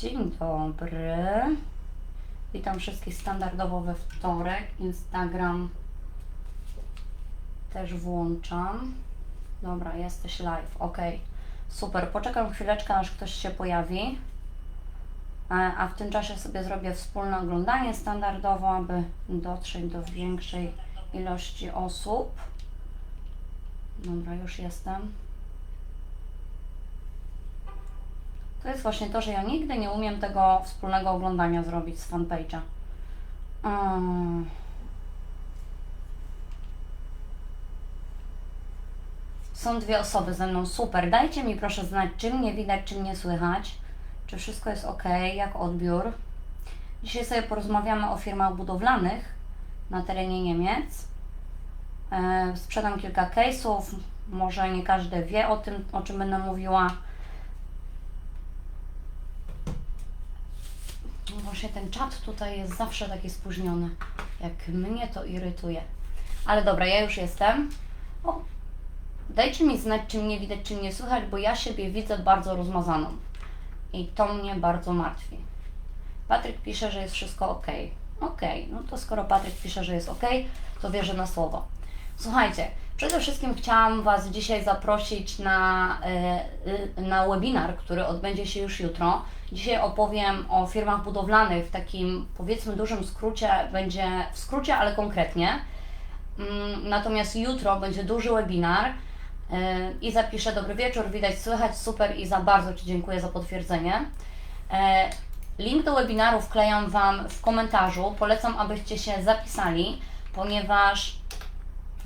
Dzień dobry. Witam wszystkich standardowo we wtorek. Instagram też włączam. Dobra, jesteś live. Ok, super. Poczekam chwileczkę, aż ktoś się pojawi. E, A w tym czasie sobie zrobię wspólne oglądanie standardowo, aby dotrzeć do większej ilości osób. Dobra, już jestem. To jest właśnie to, że ja nigdy nie umiem tego wspólnego oglądania zrobić z fanpage'a. Mm. Są dwie osoby ze mną, super. Dajcie mi proszę znać, czy mnie widać, czy mnie słychać, czy wszystko jest ok, jak odbiór. Dzisiaj sobie porozmawiamy o firmach budowlanych na terenie Niemiec. Sprzedam kilka case'ów, może nie każdy wie o tym, o czym będę mówiła. No Właśnie ten czat tutaj jest zawsze taki spóźniony. Jak mnie to irytuje. Ale dobra, ja już jestem. O, dajcie mi znać, czy mnie widać, czy mnie słychać, bo ja siebie widzę bardzo rozmazaną. I to mnie bardzo martwi. Patryk pisze, że jest wszystko ok. Ok, no to skoro Patryk pisze, że jest ok, to wierzę na słowo. Słuchajcie, przede wszystkim chciałam Was dzisiaj zaprosić na, y, y, na webinar, który odbędzie się już jutro. Dzisiaj opowiem o firmach budowlanych w takim powiedzmy dużym skrócie, będzie w skrócie, ale konkretnie. Mm, Natomiast jutro będzie duży webinar y, i zapiszę dobry wieczór, widać, słychać, super i za bardzo Ci dziękuję za potwierdzenie. E, Link do webinaru wklejam Wam w komentarzu. Polecam, abyście się zapisali, ponieważ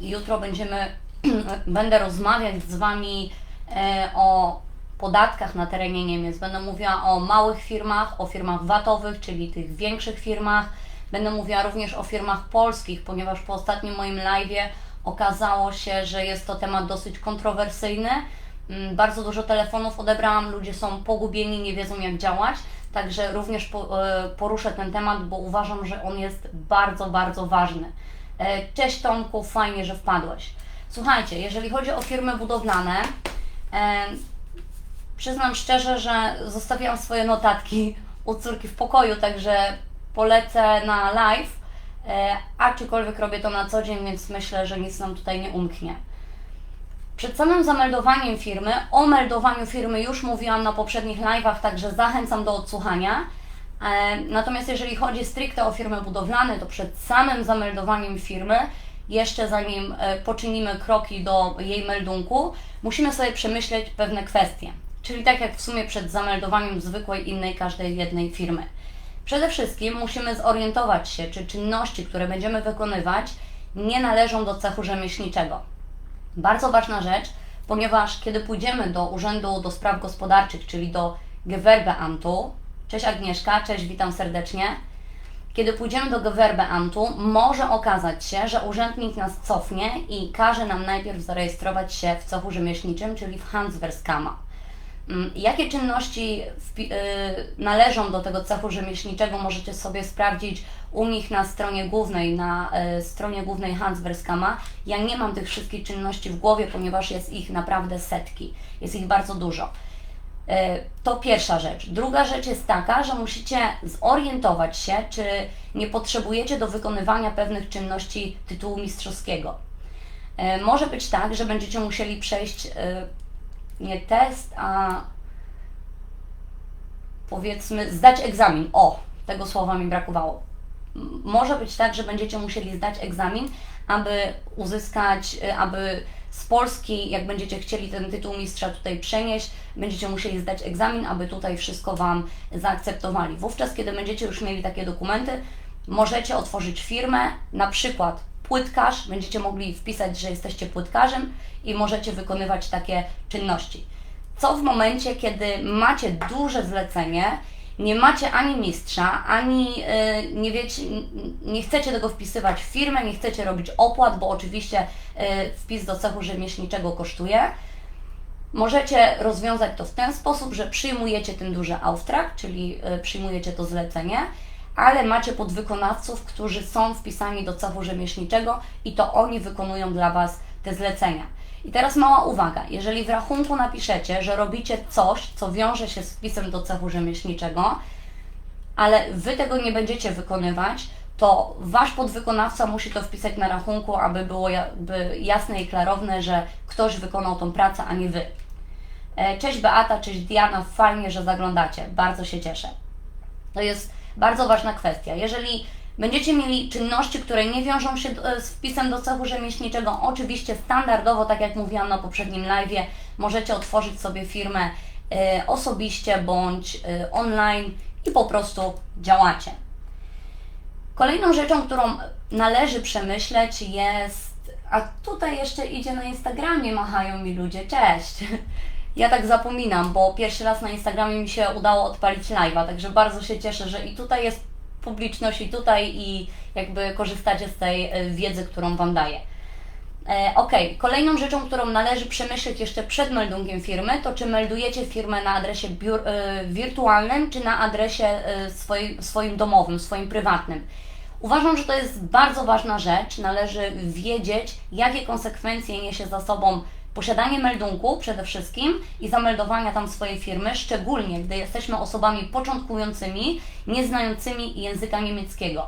jutro będziemy, będę rozmawiać z Wami e, o podatkach na terenie Niemiec. Będę mówiła o małych firmach, o firmach VAT-owych, czyli tych większych firmach. Będę mówiła również o firmach polskich, ponieważ po ostatnim moim live'ie okazało się, że jest to temat dosyć kontrowersyjny. Mm, Bardzo dużo telefonów odebrałam, ludzie są pogubieni, nie wiedzą jak działać. Także również e, poruszę ten temat, bo uważam, że on jest bardzo, bardzo ważny. E, Cześć Tomku, fajnie, że wpadłeś. Słuchajcie, jeżeli chodzi o firmy budowlane, e, przyznam szczerze, że zostawiłam swoje notatki u córki w pokoju, także polecę na live, e, aczkolwiek robię to na co dzień, więc myślę, że nic nam tutaj nie umknie. Przed samym zameldowaniem firmy, o meldowaniu firmy już mówiłam na poprzednich live'ach, także zachęcam do odsłuchania. E, Natomiast jeżeli chodzi stricte o firmy budowlane, to przed samym zameldowaniem firmy, jeszcze zanim e, poczynimy kroki do jej meldunku, musimy sobie przemyśleć pewne kwestie. Czyli tak jak w sumie przed zameldowaniem zwykłej innej każdej jednej firmy. Przede wszystkim musimy zorientować się, czy czynności, które będziemy wykonywać, nie należą do cechu rzemieślniczego. Bardzo ważna rzecz, ponieważ kiedy pójdziemy do Urzędu do Spraw Gospodarczych, czyli do Gewerbeamtu, cześć Agnieszka, cześć, witam serdecznie. Kiedy pójdziemy do Gewerbeamtu, może okazać się, że urzędnik nas cofnie i każe nam najpierw zarejestrować się w cechu rzemieślniczym, czyli w Handwerkskama. Mm, Jakie czynności y, należą do tego cechu rzemieślniczego możecie sobie sprawdzić u nich na stronie głównej, na y, stronie głównej Handwerkskama. Ja nie mam tych wszystkich czynności w głowie, ponieważ jest ich naprawdę setki, jest ich bardzo dużo. Y, To pierwsza rzecz. Druga rzecz jest taka, że musicie zorientować się, czy nie potrzebujecie do wykonywania pewnych czynności tytułu mistrzowskiego. Może być tak, że będziecie musieli przejść nie test, a powiedzmy zdać egzamin. O, tego słowa mi brakowało. Może być tak, że będziecie musieli zdać egzamin, aby uzyskać, y, aby z Polski, jak będziecie chcieli ten tytuł mistrza tutaj przenieść, będziecie musieli zdać egzamin, aby tutaj wszystko Wam zaakceptowali. Wówczas, kiedy będziecie już mieli takie dokumenty, możecie otworzyć firmę, na przykład płytkarz, będziecie mogli wpisać, że jesteście płytkarzem i możecie wykonywać takie czynności. Co w momencie, kiedy macie duże zlecenie, nie macie ani mistrza, ani y, nie wiecie, nie chcecie tego wpisywać w firmę, nie chcecie robić opłat, bo oczywiście y, wpis do cechu rzemieślniczego kosztuje. Możecie rozwiązać to w ten sposób, że przyjmujecie ten duży Auftrag, czyli y, przyjmujecie to zlecenie, ale macie podwykonawców, którzy są wpisani do cechu rzemieślniczego i to oni wykonują dla Was te zlecenia. I teraz mała uwaga. Jeżeli w rachunku napiszecie, że robicie coś, co wiąże się z wpisem do cechu rzemieślniczego, ale Wy tego nie będziecie wykonywać, to Wasz podwykonawca musi to wpisać na rachunku, aby było jakby jasne i klarowne, że ktoś wykonał tą pracę, a nie Wy. E, Cześć Beata, cześć Diana, fajnie, że zaglądacie. Bardzo się cieszę. To jest bardzo ważna kwestia. Jeżeli będziecie mieli czynności, które nie wiążą się e, z wpisem do cechu rzemieślniczego, oczywiście standardowo, tak jak mówiłam na poprzednim live, możecie otworzyć sobie firmę e, osobiście bądź e, online i po prostu działacie. Kolejną rzeczą, którą należy przemyśleć jest, a tutaj jeszcze idzie na Instagramie, machają mi ludzie, cześć. Ja tak zapominam, bo pierwszy raz na Instagramie mi się udało odpalić live'a, także bardzo się cieszę, że i tutaj jest publiczność, i tutaj, i jakby korzystacie z tej e, wiedzy, którą Wam daję. E, ok, kolejną rzeczą, którą należy przemyśleć jeszcze przed meldunkiem firmy, to czy meldujecie firmę na adresie biur, e, wirtualnym, czy na adresie swoim, swoim domowym, swoim prywatnym. Uważam, że to jest bardzo ważna rzecz. Należy wiedzieć, jakie konsekwencje niesie za sobą posiadanie meldunku przede wszystkim i zameldowania tam swojej firmy, szczególnie gdy jesteśmy osobami początkującymi, nieznającymi języka niemieckiego.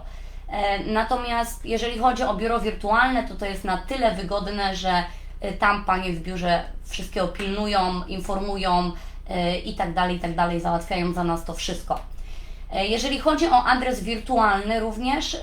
E, Natomiast jeżeli chodzi o biuro wirtualne, to to jest na tyle wygodne, że e, tam Panie w biurze wszystkiego pilnują, informują e, i tak dalej, i tak dalej, załatwiają za nas to wszystko. Jeżeli chodzi o adres wirtualny, również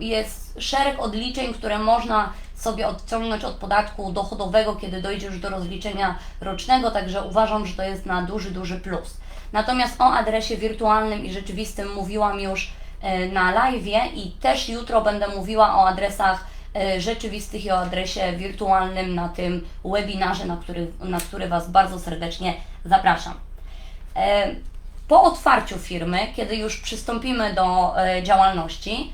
jest szereg odliczeń, które można sobie odciągnąć od podatku dochodowego, kiedy dojdzie już do rozliczenia rocznego, także uważam, że to jest na duży, duży plus. Natomiast o adresie wirtualnym i rzeczywistym mówiłam już e, na live i też jutro będę mówiła o adresach e, rzeczywistych i o adresie wirtualnym na tym webinarze, na który, na który Was bardzo serdecznie zapraszam. E, Po otwarciu firmy, kiedy już przystąpimy do działalności,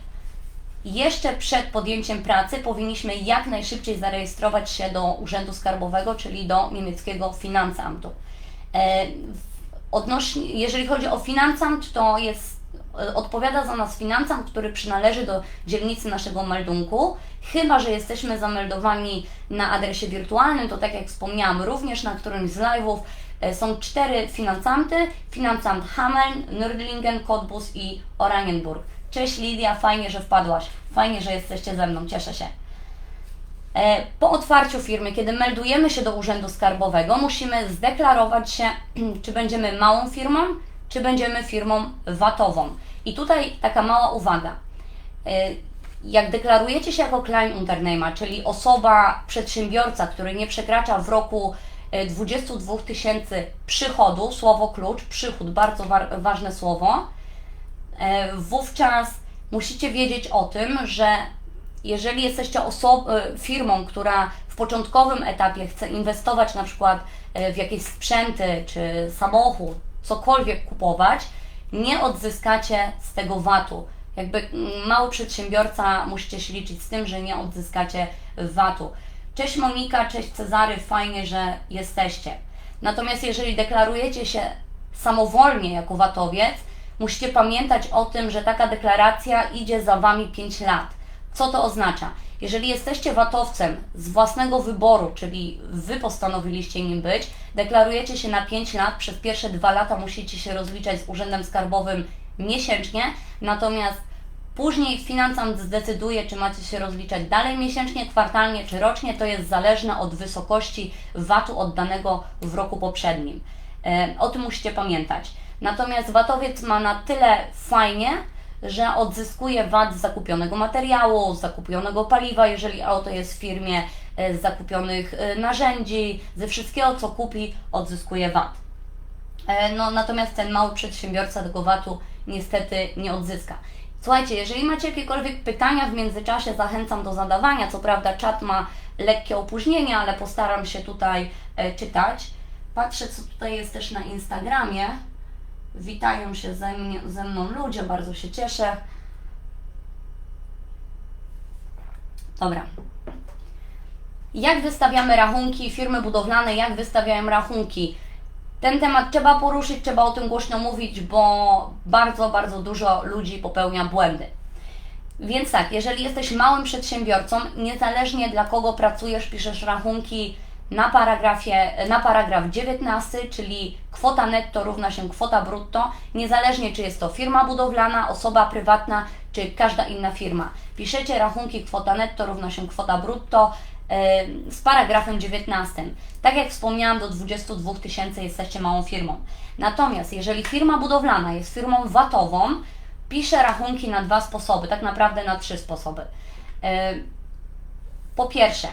jeszcze przed podjęciem pracy powinniśmy jak najszybciej zarejestrować się do Urzędu Skarbowego, czyli do niemieckiego Finanzamtu. E, Odnośnie, jeżeli chodzi o Finanzamt, to jest, e, odpowiada za nas Finanzamt, który przynależy do dzielnicy naszego meldunku, chyba że jesteśmy zameldowani na adresie wirtualnym, to tak jak wspomniałam, również na którymś z live'ów e, są cztery Finanzamty, Finanzamt Hameln, Nördlingen, Cottbus i Oranienburg. Cześć Lidia, fajnie, że wpadłaś. Fajnie, że jesteście ze mną, cieszę się. E, Po otwarciu firmy, kiedy meldujemy się do Urzędu Skarbowego, musimy zdeklarować się, czy będziemy małą firmą, czy będziemy firmą VAT-ową. I tutaj taka mała uwaga. E, Jak deklarujecie się jako Kleinunternehmer, czyli osoba, przedsiębiorca, który nie przekracza w roku e, 22 tysięcy przychodu, słowo klucz, przychód, bardzo wa- ważne słowo, e, wówczas musicie wiedzieć o tym, że jeżeli jesteście e, firmą, która w początkowym etapie chce inwestować na przykład e, w jakieś sprzęty czy samochód, cokolwiek kupować, nie odzyskacie z tego VAT-u. Jakby mm, mały przedsiębiorca musicie się liczyć z tym, że nie odzyskacie VAT-u. Cześć Monika, cześć Cezary, fajnie, że jesteście. Natomiast jeżeli deklarujecie się samowolnie jako VAT-owiec, musicie pamiętać o tym, że taka deklaracja idzie za Wami 5 lat. Co to oznacza? Jeżeli jesteście VAT-owcem z własnego wyboru, czyli Wy postanowiliście nim być, deklarujecie się na 5 lat, przez pierwsze 2 lata musicie się rozliczać z Urzędem Skarbowym miesięcznie, natomiast Później finansant zdecyduje, czy macie się rozliczać dalej miesięcznie, kwartalnie czy rocznie. To jest zależne od wysokości VAT-u oddanego w roku poprzednim. E, O tym musicie pamiętać. Natomiast VAT-owiec ma na tyle fajnie, że odzyskuje VAT z zakupionego materiału, z zakupionego paliwa, jeżeli auto jest w firmie, e, z zakupionych e, narzędzi, ze wszystkiego, co kupi, odzyskuje VAT. E, No, natomiast ten mały przedsiębiorca tego VAT-u niestety nie odzyska. Słuchajcie, jeżeli macie jakiekolwiek pytania w międzyczasie, zachęcam do zadawania. Co prawda, czat ma lekkie opóźnienie, ale postaram się tutaj czytać. Patrzę, co tutaj jest też na Instagramie. Witają się ze, mnie, ze mną ludzie, bardzo się cieszę. Dobra. Jak wystawiamy rachunki, firmy budowlane, jak wystawiają rachunki? Ten temat trzeba poruszyć, trzeba o tym głośno mówić, bo bardzo, bardzo dużo ludzi popełnia błędy. Więc tak, jeżeli jesteś małym przedsiębiorcą, niezależnie dla kogo pracujesz, piszesz rachunki na, paragrafie, na paragraf 19, czyli kwota netto równa się kwota brutto, niezależnie czy jest to firma budowlana, osoba prywatna, czy każda inna firma. Piszecie rachunki kwota netto równa się kwota brutto yy, z paragrafem 19. Tak jak wspomniałam, do 22 tysięcy jesteście małą firmą. Natomiast jeżeli firma budowlana jest firmą VAT-ową, piszę rachunki na dwa sposoby, tak naprawdę na trzy sposoby. Yy, po pierwsze,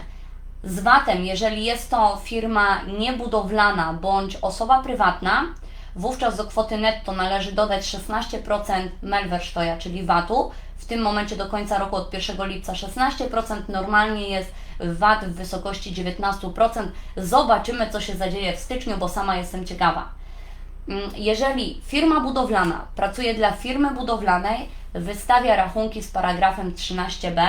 z VAT-em, jeżeli jest to firma niebudowlana bądź osoba prywatna, wówczas do kwoty netto należy dodać 16% Mehrwersteuer, czyli VAT-u. W tym momencie do końca roku od 1 lipca 16%, normalnie jest VAT w wysokości 19%. Zobaczymy, co się zadzieje w styczniu, bo sama jestem ciekawa. Mm, Jeżeli firma budowlana pracuje dla firmy budowlanej, wystawia rachunki z paragrafem 13b,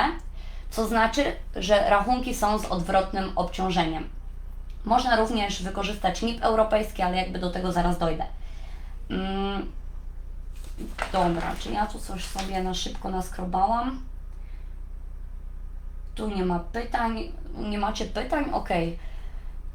co znaczy, że rachunki są z odwrotnym obciążeniem. Można również wykorzystać NIP europejski, ale jakby do tego zaraz dojdę. Mm, Dobra, czy ja tu coś sobie na szybko naskrobałam? Tu nie ma pytań. Nie macie pytań? Ok.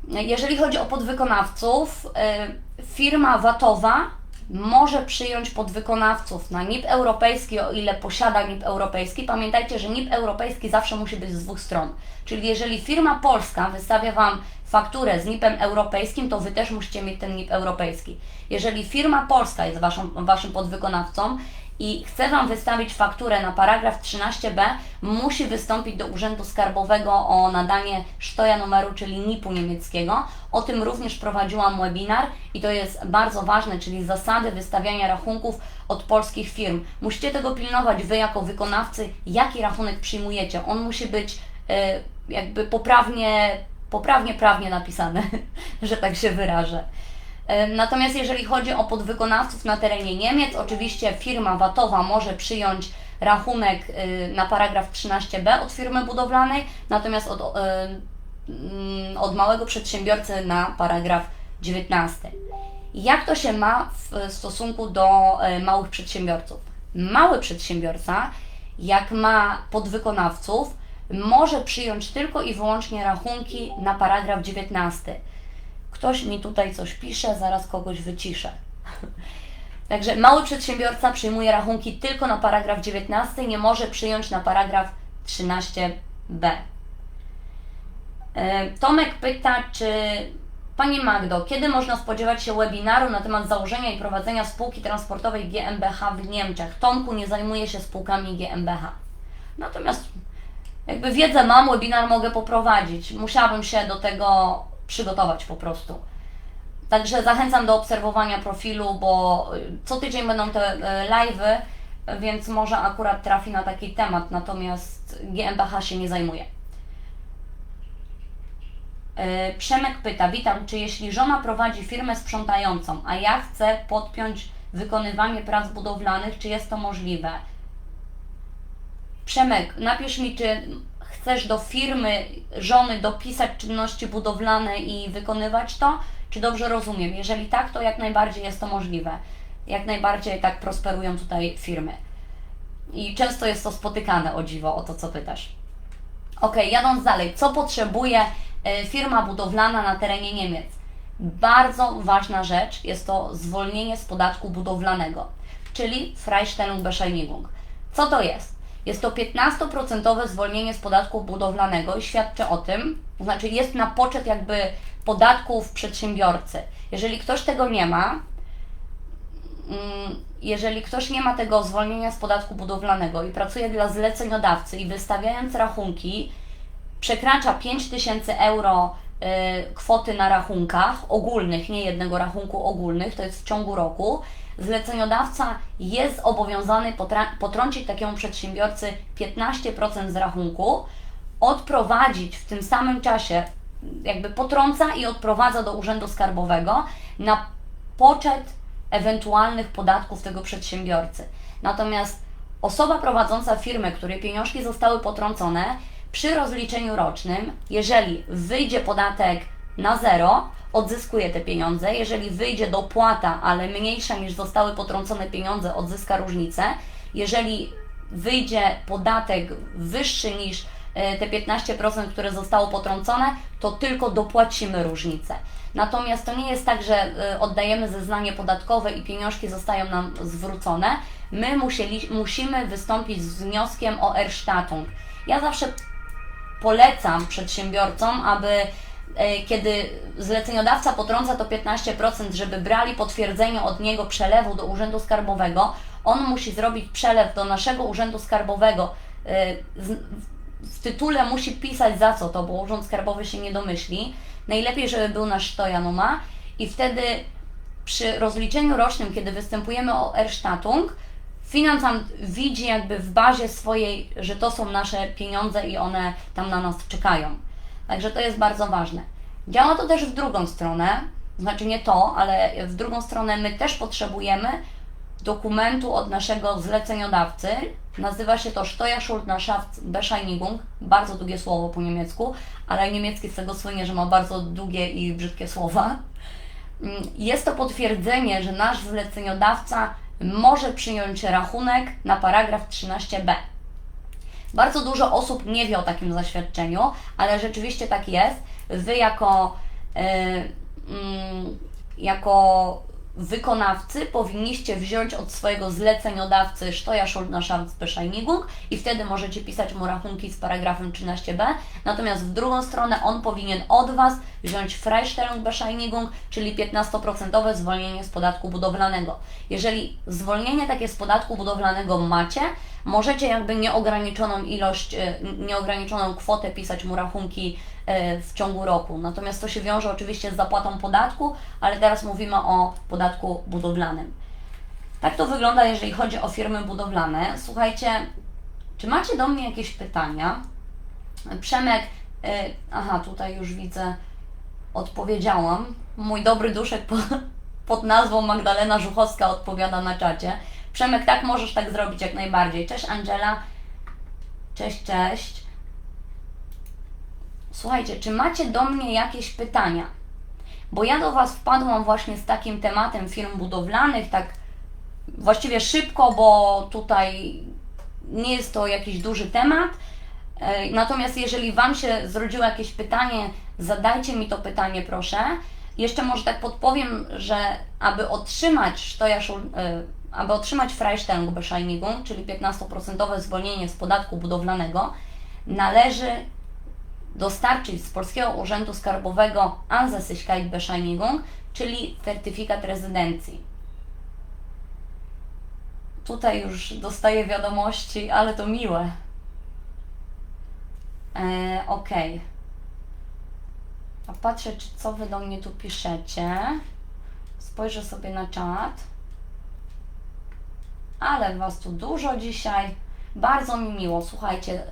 Jeżeli chodzi o podwykonawców, y, firma VAT-owa może przyjąć podwykonawców na NIP europejski, o ile posiada NIP europejski. Pamiętajcie, że NIP europejski zawsze musi być z dwóch stron. Czyli jeżeli firma polska wystawia Wam fakturę z NIP-em europejskim, to Wy też musicie mieć ten NIP europejski. Jeżeli firma polska jest waszą, Waszym podwykonawcą i chce Wam wystawić fakturę na paragraf 13b, musi wystąpić do Urzędu Skarbowego o nadanie sztoja numeru, czyli NIP-u niemieckiego. O tym również prowadziłam webinar i to jest bardzo ważne, czyli zasady wystawiania rachunków od polskich firm. Musicie tego pilnować Wy jako wykonawcy, jaki rachunek przyjmujecie. On musi być e, jakby poprawnie, poprawnie prawnie napisany, że tak się wyrażę. E, Natomiast jeżeli chodzi o podwykonawców na terenie Niemiec, oczywiście firma VAT-owa może przyjąć rachunek y, na paragraf 13b od firmy budowlanej, natomiast od, mm, od małego przedsiębiorcy na paragraf 19. Jak to się ma w stosunku do y, małych przedsiębiorców? Mały przedsiębiorca, jak ma podwykonawców, może przyjąć tylko i wyłącznie rachunki na paragraf 19. Ktoś mi tutaj coś pisze, zaraz kogoś wyciszę. Także mały przedsiębiorca przyjmuje rachunki tylko na paragraf 19, nie może przyjąć na paragraf 13b. E, Tomek pyta, czy Pani Magdo, kiedy można spodziewać się webinaru na temat założenia i prowadzenia spółki transportowej GmbH w Niemczech? Tomku nie zajmuje się spółkami GmbH. Natomiast jakby wiedzę mam, webinar mogę poprowadzić. Musiałabym się do tego przygotować po prostu. Także zachęcam do obserwowania profilu, bo y, co tydzień będą te y, live'y, więc może akurat trafi na taki temat, natomiast GmbH się nie zajmuje. Y, Przemek pyta, witam, czy jeśli żona prowadzi firmę sprzątającą, a ja chcę podpiąć wykonywanie prac budowlanych, czy jest to możliwe? Przemek, napisz mi, czy chcesz do firmy żony dopisać czynności budowlane i wykonywać to? Czy dobrze rozumiem? Jeżeli tak, to jak najbardziej jest to możliwe. Jak najbardziej tak prosperują tutaj firmy. I często jest to spotykane, o dziwo, o to co pytasz. Ok, jadąc dalej, co potrzebuje e, firma budowlana na terenie Niemiec? Bardzo ważna rzecz jest to zwolnienie z podatku budowlanego, czyli Freistellungsbescheinigung. Co to jest? Jest to 15% zwolnienie z podatku budowlanego i świadczy o tym, to znaczy jest na poczet jakby podatków przedsiębiorcy. Jeżeli ktoś tego nie ma, mm, jeżeli ktoś nie ma tego zwolnienia z podatku budowlanego i pracuje dla zleceniodawcy i wystawiając rachunki, przekracza 5000 euro y, kwoty na rachunkach ogólnych, nie jednego rachunku ogólnych, to jest w ciągu roku, zleceniodawca jest obowiązany potrącić takiemu przedsiębiorcy 15% z rachunku, odprowadzić w tym samym czasie, jakby potrąca i odprowadza do Urzędu Skarbowego na poczet ewentualnych podatków tego przedsiębiorcy. Natomiast osoba prowadząca firmę, której pieniążki zostały potrącone, przy rozliczeniu rocznym, jeżeli wyjdzie podatek na zero, odzyskuje te pieniądze. Jeżeli wyjdzie dopłata, ale mniejsza niż zostały potrącone pieniądze, odzyska różnicę. Jeżeli wyjdzie podatek wyższy niż e, te 15%, które zostało potrącone, to tylko dopłacimy różnicę. Natomiast to nie jest tak, że e, oddajemy zeznanie podatkowe i pieniążki zostają nam zwrócone. My musieli, musimy wystąpić z wnioskiem o Erstattung. Ja zawsze polecam przedsiębiorcom, aby kiedy zleceniodawca potrąca to 15%, żeby brali potwierdzenie od niego przelewu do Urzędu Skarbowego, on musi zrobić przelew do naszego Urzędu Skarbowego. e, W tytule musi pisać za co to, bo Urząd Skarbowy się nie domyśli. Najlepiej, żeby był nasz Stojanuma i wtedy przy rozliczeniu rocznym, kiedy występujemy o Erstattung, finansant widzi jakby w bazie swojej, że to są nasze pieniądze i one tam na nas czekają. Także to jest bardzo ważne. Działa to też w drugą stronę, znaczy nie to, ale w drugą stronę my też potrzebujemy dokumentu od naszego zleceniodawcy. Nazywa się to Steuerschuldnerschaft bardzo długie słowo po niemiecku, ale niemiecki z tego słynie, że ma bardzo długie i brzydkie słowa. Jest to potwierdzenie, że nasz zleceniodawca może przyjąć rachunek na paragraf 13b. Bardzo dużo osób nie wie o takim zaświadczeniu, ale rzeczywiście tak jest. Wy jako, mm, jako wykonawcy powinniście wziąć od swojego zleceniodawcy Steuerschuldnerschaftbescheinigung i wtedy możecie pisać mu rachunki z paragrafem 13b. Natomiast w drugą stronę on powinien od Was wziąć Freistellungsbescheinigung, czyli 15% zwolnienie z podatku budowlanego. Jeżeli zwolnienie takie z podatku budowlanego macie, możecie jakby nieograniczoną ilość, e, nieograniczoną kwotę pisać mu rachunki w ciągu roku. Natomiast to się wiąże oczywiście z zapłatą podatku, ale teraz mówimy o podatku budowlanym. Tak to wygląda, jeżeli chodzi o firmy budowlane. Słuchajcie, czy macie do mnie jakieś pytania? Przemek, e, aha, tutaj już widzę, odpowiedziałam. Mój dobry duszek po, pod nazwą Magdalena Żuchowska odpowiada na czacie. Przemek, tak możesz tak zrobić jak najbardziej. Cześć Angela. Cześć, cześć. Słuchajcie, czy macie do mnie jakieś pytania? Bo ja do Was wpadłam właśnie z takim tematem firm budowlanych, tak właściwie szybko, bo tutaj nie jest to jakiś duży temat. E, Natomiast jeżeli Wam się zrodziło jakieś pytanie, zadajcie mi to pytanie, proszę. Jeszcze może tak podpowiem, że aby otrzymać Steuerschuld, e, aby otrzymać Freistellungsbescheinigung, czyli 15% zwolnienie z podatku budowlanego, należy dostarczyć z Polskiego Urzędu Skarbowego Ansässigkeitsbescheinigung, czyli certyfikat rezydencji. Tutaj już dostaję wiadomości, ale to miłe. E, Okej. A patrzę, czy co Wy do mnie tu piszecie. Spojrzę sobie na czat. Ale Was tu dużo dzisiaj. Bardzo mi miło. Słuchajcie,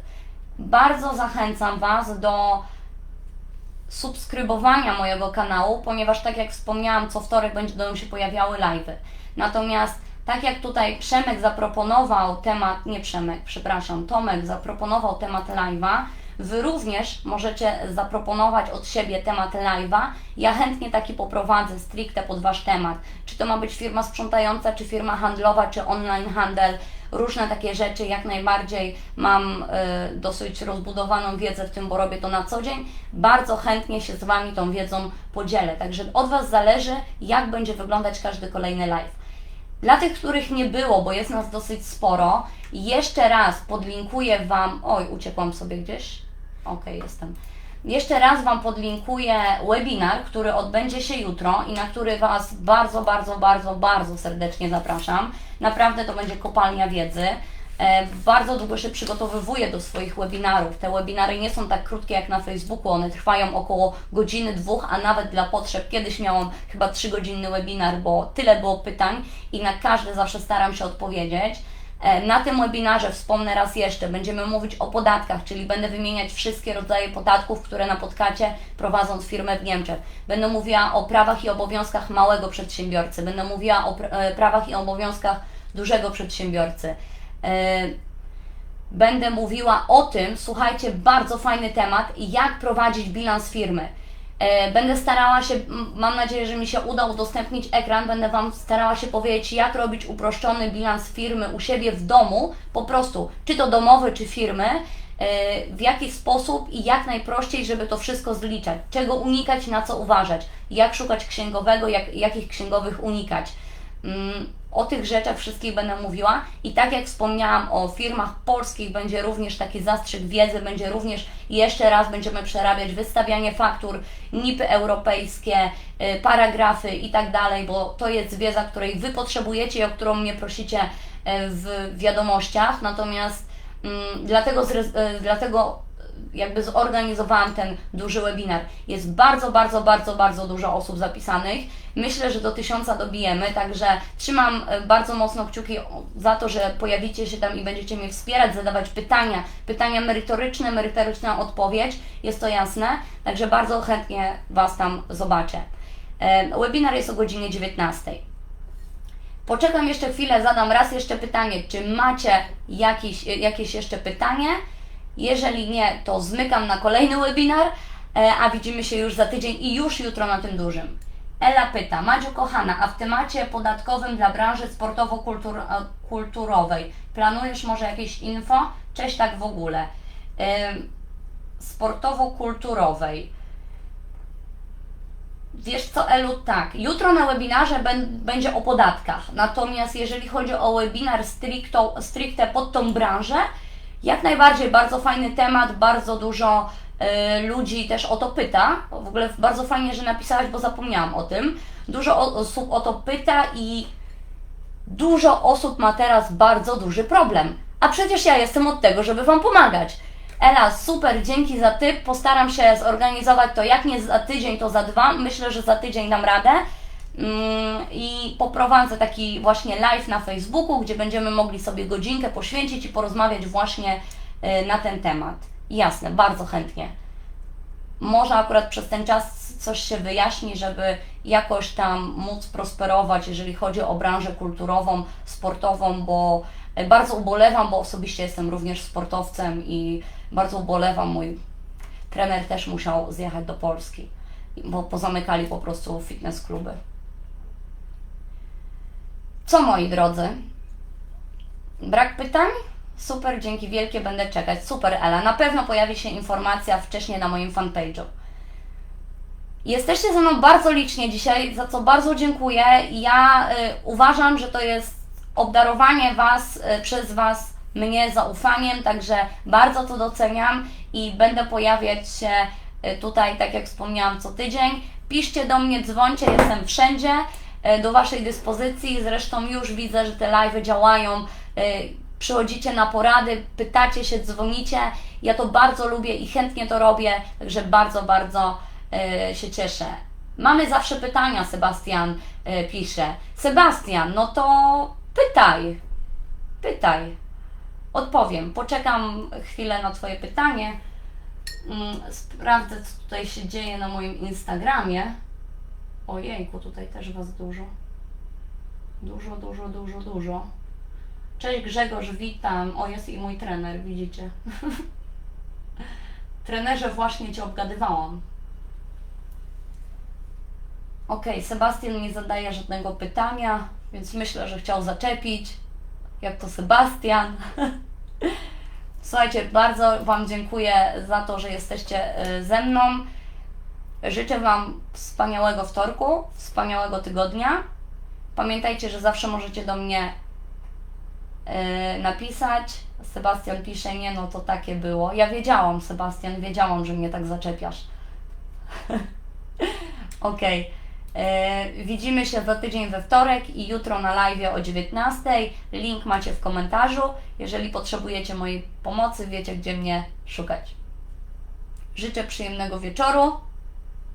bardzo zachęcam Was do subskrybowania mojego kanału, ponieważ tak jak wspomniałam, co wtorek będą się pojawiały live'y. Natomiast tak jak tutaj Przemek zaproponował temat, nie Przemek, przepraszam, Tomek zaproponował temat live'a, Wy również możecie zaproponować od siebie temat live'a. Ja chętnie taki poprowadzę stricte pod Wasz temat. Czy to ma być firma sprzątająca, czy firma handlowa, czy online handel, różne takie rzeczy. Jak najbardziej mam y, dosyć rozbudowaną wiedzę w tym, bo robię to na co dzień. Bardzo chętnie się z Wami tą wiedzą podzielę. Także od Was zależy, jak będzie wyglądać każdy kolejny live. Dla tych, których nie było, bo jest nas dosyć sporo, jeszcze raz podlinkuję Wam. Oj, uciekłam sobie gdzieś. Okej, jestem. Jeszcze raz Wam podlinkuję webinar, który odbędzie się jutro i na który Was bardzo, bardzo, bardzo, bardzo serdecznie zapraszam. Naprawdę to będzie kopalnia wiedzy. E, Bardzo długo się przygotowywuję do swoich webinarów. Te webinary nie są tak krótkie jak na Facebooku, one trwają około godziny, dwóch, a nawet dla potrzeb. Kiedyś miałam chyba trzygodzinny webinar, bo tyle było pytań i na każde zawsze staram się odpowiedzieć. E, Na tym webinarze wspomnę raz jeszcze, będziemy mówić o podatkach, czyli będę wymieniać wszystkie rodzaje podatków, które napotkacie prowadząc firmę w Niemczech. Będę mówiła o prawach i obowiązkach małego przedsiębiorcy, będę mówiła o e, prawach i obowiązkach dużego przedsiębiorcy. E, Będę mówiła o tym, słuchajcie, bardzo fajny temat, jak prowadzić bilans firmy. E, Będę starała się, mam nadzieję, że mi się uda udostępnić ekran. Będę Wam starała się powiedzieć, jak robić uproszczony bilans firmy u siebie w domu, po prostu, czy to domowy, czy firmy, e, w jaki sposób i jak najprościej, żeby to wszystko zliczać. Czego unikać, na co uważać, jak szukać księgowego, jak, jakich księgowych unikać. O tych rzeczach wszystkich będę mówiła i tak jak wspomniałam o firmach polskich, będzie również taki zastrzyk wiedzy, będzie również jeszcze raz będziemy przerabiać wystawianie faktur, NIP-y europejskie, y, paragrafy i tak dalej, bo to jest wiedza, której Wy potrzebujecie i o którą mnie prosicie y, w wiadomościach, natomiast mm, dlatego, y, dlatego jakby zorganizowałam ten duży webinar. Jest bardzo, bardzo, bardzo, bardzo dużo osób zapisanych. Myślę, że do tysiąca dobijemy, także trzymam e, bardzo mocno kciuki za to, że pojawicie się tam i będziecie mnie wspierać, zadawać pytania, pytania merytoryczne, merytoryczna odpowiedź, jest to jasne, także bardzo chętnie Was tam zobaczę. E, Webinar jest o godzinie 19. Poczekam jeszcze chwilę, zadam raz jeszcze pytanie, czy macie jakiś, jakieś jeszcze pytanie? Jeżeli nie, to zmykam na kolejny webinar, e, a widzimy się już za tydzień i już jutro na tym dużym. Ela pyta, Madziu kochana, a w temacie podatkowym dla branży sportowo-kulturowej planujesz może jakieś info? Cześć tak w ogóle. Ym, Sportowo-kulturowej. Wiesz co, Elu, tak. Jutro na webinarze będzie o podatkach. Natomiast jeżeli chodzi o webinar stricto, stricte pod tą branżę, jak najbardziej bardzo fajny temat, bardzo dużo y, ludzi też o to pyta. W ogóle bardzo fajnie, że napisałaś, bo zapomniałam o tym. Dużo osób o to pyta i dużo osób ma teraz bardzo duży problem. A przecież ja jestem od tego, żeby Wam pomagać. Ela, super, dzięki za typ. Postaram się zorganizować to jak nie za tydzień, to za dwa. Myślę, że za tydzień dam radę. Mm, I poprowadzę taki właśnie live na Facebooku, gdzie będziemy mogli sobie godzinkę poświęcić i porozmawiać właśnie y, na ten temat. Jasne, bardzo chętnie. Może akurat przez ten czas coś się wyjaśni, żeby jakoś tam móc prosperować, jeżeli chodzi o branżę kulturową, sportową, bo e, bardzo ubolewam, bo osobiście jestem również sportowcem i bardzo ubolewam. Mój trener też musiał zjechać do Polski, bo pozamykali po prostu fitness kluby. Co moi drodzy? Brak pytań? Super, dzięki wielkie, będę czekać. Super, Ela. Na pewno pojawi się informacja wcześniej na moim fanpage'u. Jesteście ze mną bardzo licznie dzisiaj, za co bardzo dziękuję. Ja y, uważam, że to jest obdarowanie Was y, przez Was mnie zaufaniem, także bardzo to doceniam i będę pojawiać się y, tutaj, tak jak wspomniałam, co tydzień. Piszcie do mnie, dzwońcie, jestem wszędzie do Waszej dyspozycji. Zresztą już widzę, że te live'y działają. y, Przychodzicie na porady, pytacie się, dzwonicie. Ja to bardzo lubię i chętnie to robię, także bardzo, bardzo e, się cieszę. Mamy zawsze pytania, Sebastian e, pisze. Sebastian, no to pytaj. Pytaj. Odpowiem. Poczekam chwilę na Twoje pytanie. Mm, Sprawdzę, co tutaj się dzieje na moim Instagramie. Ojejku, tutaj też Was dużo. Dużo, dużo, dużo, dużo. Cześć Grzegorz, witam. O, jest i mój trener, widzicie. Trenerze, właśnie Cię obgadywałam. Okej, Sebastian nie zadaje żadnego pytania, więc myślę, że chciał zaczepić. Jak to Sebastian. Słuchajcie, bardzo Wam dziękuję za to, że jesteście y, ze mną. Życzę Wam wspaniałego wtorku, wspaniałego tygodnia. Pamiętajcie, że zawsze możecie do mnie y, napisać. Sebastian pisze, nie no to takie było. Ja wiedziałam, Sebastian, wiedziałam, że mnie tak zaczepiasz. Okej. E, Widzimy się za tydzień we wtorek i jutro na live o 19. Link macie w komentarzu. Jeżeli potrzebujecie mojej pomocy, wiecie gdzie mnie szukać. Życzę przyjemnego wieczoru.